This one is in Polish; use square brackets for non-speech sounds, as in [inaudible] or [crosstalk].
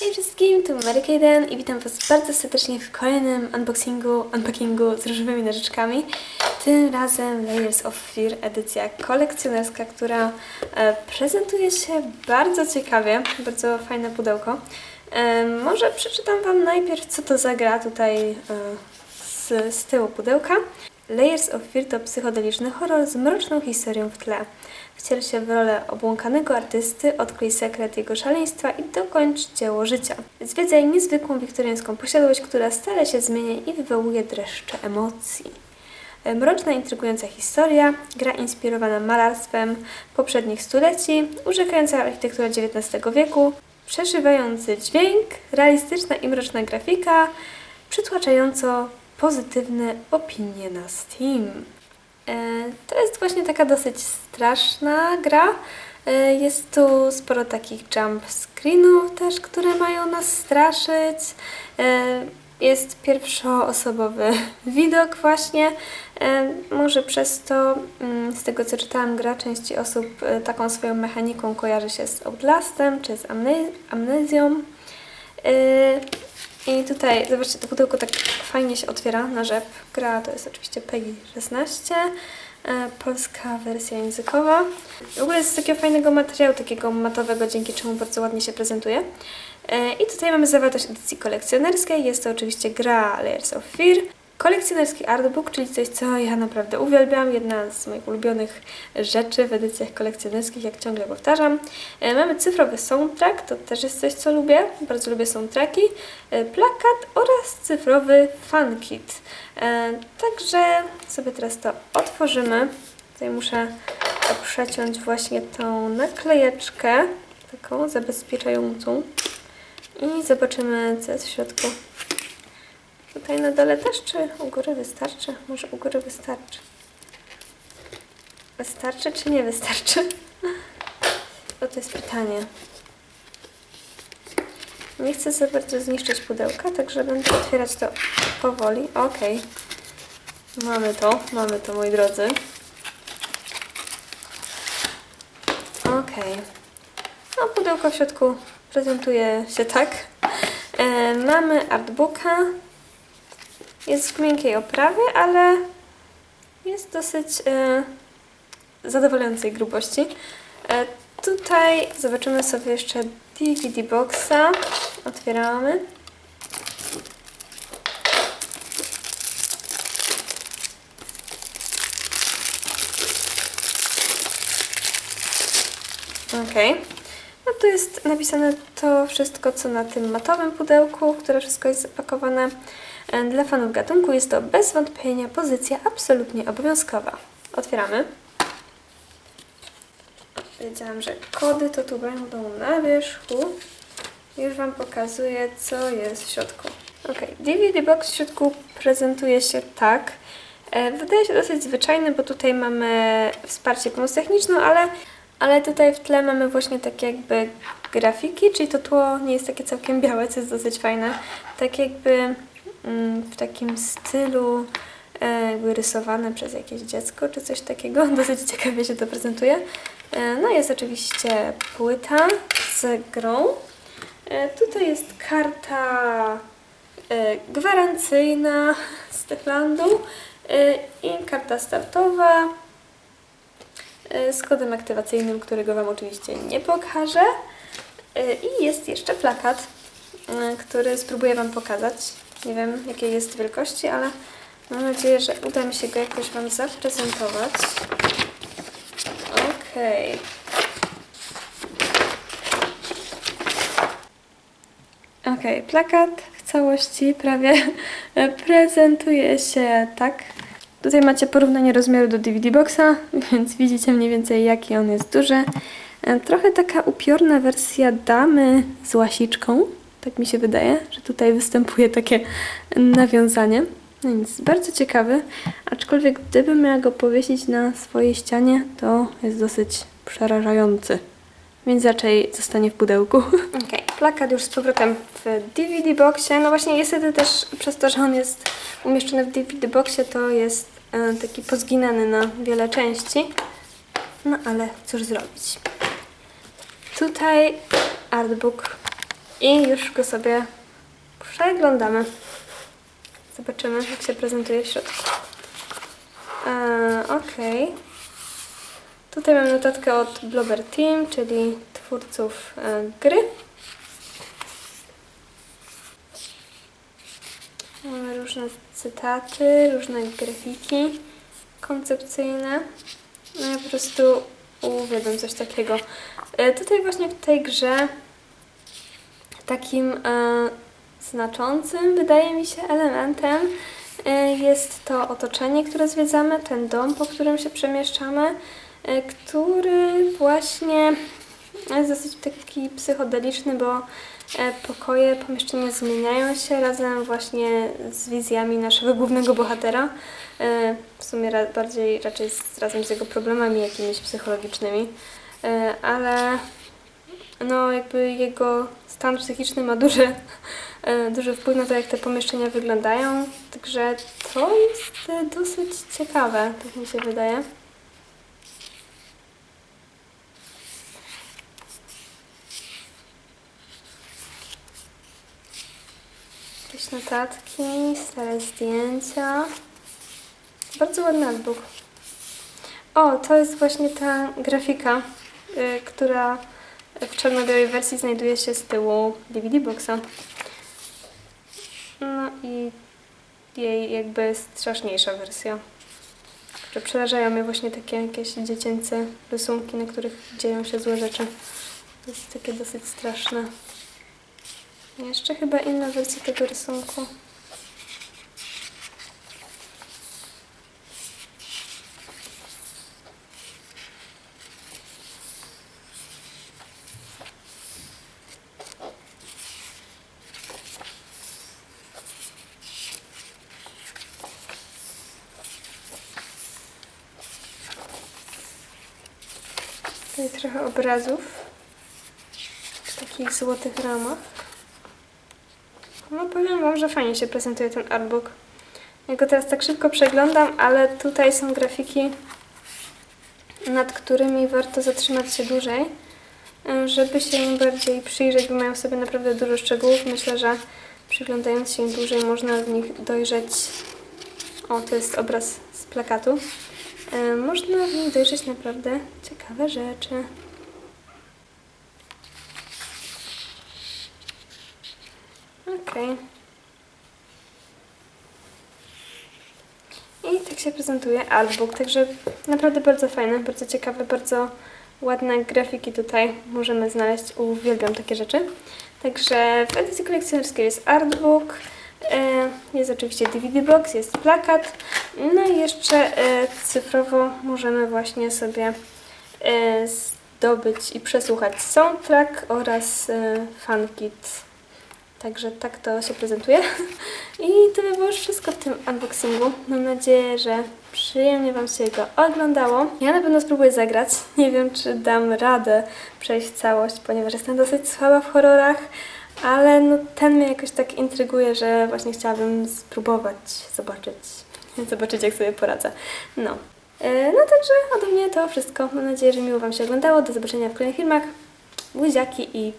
Hej wszystkim, tu Mary Kayden i witam Was bardzo serdecznie w kolejnym unboxingu, unpackingu z różowymi nożyczkami. Tym razem Layers of Fear, edycja kolekcjonerska, która e, prezentuje się bardzo ciekawie, bardzo fajne pudełko. E, może przeczytam Wam najpierw, co to za gra tutaj e, z, z tyłu pudełka. Layers of Fear to psychodeliczny horror z mroczną historią w tle. Wciel się w rolę obłąkanego artysty, odkryj sekret jego szaleństwa i dokończ dzieło życia. Zwiedzaj niezwykłą wiktoriańską posiadłość, która stale się zmienia i wywołuje dreszcze emocji. Mroczna, intrygująca historia, gra inspirowana malarstwem poprzednich stuleci, urzekająca architektura XIX wieku, przeżywający dźwięk, realistyczna i mroczna grafika, przytłaczająco pozytywne opinie na Steam. E, To jest właśnie taka dosyć straszna gra. E, Jest tu sporo takich jump screenów też, które mają nas straszyć. E, Jest pierwszoosobowy [laughs] widok właśnie. Może przez to, mm, z tego co czytałam, gra części osób taką swoją mechaniką kojarzy się z Outlastem czy z amne- Amnezją. I tutaj, zobaczcie, to pudełko tak fajnie się otwiera na rzep. Gra to jest oczywiście PEGI 16, e, polska wersja językowa. W ogóle jest z takiego fajnego materiału, takiego matowego, dzięki czemu bardzo ładnie się prezentuje. E, I tutaj mamy zawartość edycji kolekcjonerskiej. Jest to oczywiście gra Layers of Fear. Kolekcjonerski artbook, czyli coś, co ja naprawdę uwielbiam. Jedna z moich ulubionych rzeczy w edycjach kolekcjonerskich, jak ciągle powtarzam. E, Mamy cyfrowy soundtrack, to też jest coś, co lubię. Bardzo lubię soundtracki. E, Plakat oraz cyfrowy fankit. E, Także sobie teraz to otworzymy. Tutaj muszę przeciąć właśnie tą naklejeczkę, taką zabezpieczającą. I zobaczymy, co jest w środku. Tutaj na dole też, czy u góry wystarczy? Może u góry wystarczy. Wystarczy, czy nie wystarczy? [laughs] O, to jest pytanie. Nie chcę za bardzo zniszczyć pudełka, także będę otwierać to powoli. Okej. Mamy to, mamy to, moi drodzy. Okej. No, pudełko w środku prezentuje się tak. E, mamy artbooka. Jest w miękkiej oprawie, ale jest dosyć e, zadowalającej grubości. E, tutaj zobaczymy sobie jeszcze DVD boxa. Otwieramy. Okej. No tu jest napisane to wszystko, co na tym matowym pudełku, które wszystko jest zapakowane. E, Dla fanów gatunku jest to bez wątpienia pozycja absolutnie obowiązkowa. Otwieramy. Wiedziałam, że kody to tu będą na wierzchu. Już Wam pokazuję, co jest w środku. Ok, DVD Box w środku prezentuje się tak. E, Wydaje się dosyć zwyczajny, bo tutaj mamy wsparcie pomoc techniczną, ale, ale tutaj w tle mamy właśnie takie jakby grafiki, czyli to tło nie jest takie całkiem białe, co jest dosyć fajne. Tak jakby mm, w takim stylu e, jakby rysowane przez jakieś dziecko czy coś takiego. [laughs] Dosyć ciekawie się to prezentuje. E, No jest oczywiście płyta z grą. E, Tutaj jest karta gwarancyjna z Techlandu i karta startowa z kodem aktywacyjnym, którego Wam oczywiście nie pokażę. E, I jest jeszcze plakat, e, który spróbuję Wam pokazać. Nie wiem jakiej jest wielkości, ale mam nadzieję, że uda mi się go jakoś Wam zaprezentować. Okej. Okej, plakat w całości prawie [laughs] prezentuje się tak. Tutaj macie porównanie rozmiaru do DVD Boxa, [laughs] więc widzicie mniej więcej jaki on jest duży. E, Trochę taka upiorna wersja damy z łasiczką. Tak mi się wydaje, że tutaj występuje takie nawiązanie. No nic, bardzo ciekawy. Aczkolwiek gdybym miała go powiesić na swojej ścianie, to jest dosyć przerażający. Więc raczej zostanie w pudełku. [laughs] Okej, plakat już z powrotem w DVD boxie. No właśnie niestety też przez to, że on jest umieszczony w DVD boxie, to jest e, taki pozginany na wiele części. No ale cóż zrobić. Tutaj artbook i już go sobie przeglądamy. Zobaczymy, jak się prezentuje w środku. Eee, Okej. Tutaj mam notatkę od Blobber Team, czyli twórców e, gry. Mamy różne cytaty, różne grafiki koncepcyjne. No ja po prostu uwielbiam coś takiego. E, Tutaj właśnie w tej grze takim e, znaczącym, wydaje mi się, elementem e, jest to otoczenie, które zwiedzamy, ten dom, po którym się przemieszczamy, e, który właśnie jest dosyć taki psychodeliczny, bo pokoje, pomieszczenia zmieniają się razem właśnie z wizjami naszego głównego bohatera. E, W sumie bardziej raczej z, razem z jego problemami jakimiś psychologicznymi, E, ale no jakby jego stan psychiczny ma duży, e, duży wpływ na to, jak te pomieszczenia wyglądają, także to jest e, dosyć ciekawe, tak mi się wydaje. Jakieś notatki, stare zdjęcia. Bardzo ładny artbook. O, to jest właśnie ta grafika, y, która w czarno-białej wersji znajduje się z tyłu DVD boxa. No i jej jakby straszniejsza wersja. Że przerażają mnie właśnie takie jakieś dziecięce rysunki, na których dzieją się złe rzeczy. To jest takie dosyć straszne. Jeszcze chyba inna wersja tego rysunku. Tutaj trochę obrazów w takich złotych ramach. No powiem Wam, że fajnie się prezentuje ten artbook. Ja go teraz tak szybko przeglądam, ale tutaj są grafiki, nad którymi warto zatrzymać się dłużej, żeby się im bardziej przyjrzeć, bo mają w sobie naprawdę dużo szczegółów. Myślę, że przyglądając się im dłużej można w nich dojrzeć... O, to jest obraz z plakatu. E, Można w nich dojrzeć naprawdę ciekawe rzeczy. Okej. I tak się prezentuje artbook, także naprawdę bardzo fajne, bardzo ciekawe, bardzo ładne grafiki tutaj możemy znaleźć. Uwielbiam takie rzeczy. Także w edycji kolekcjonerskiej jest artbook, e, jest oczywiście DVD box, jest plakat, no i jeszcze e, cyfrowo możemy właśnie sobie e, zdobyć i przesłuchać soundtrack oraz fankit. Także tak to się prezentuje. [laughs] I to by było już wszystko w tym unboxingu. Mam nadzieję, że przyjemnie Wam się go oglądało. Ja na pewno spróbuję zagrać. [laughs] Nie wiem, czy dam radę przejść całość, ponieważ jestem dosyć słaba w horrorach, ale no, ten mnie jakoś tak intryguje, że właśnie chciałabym spróbować, zobaczyć, [laughs] zobaczyć jak sobie poradzę. No. E, No także ode mnie to wszystko. Mam nadzieję, że miło Wam się oglądało. Do zobaczenia w kolejnych filmach. Buziaki i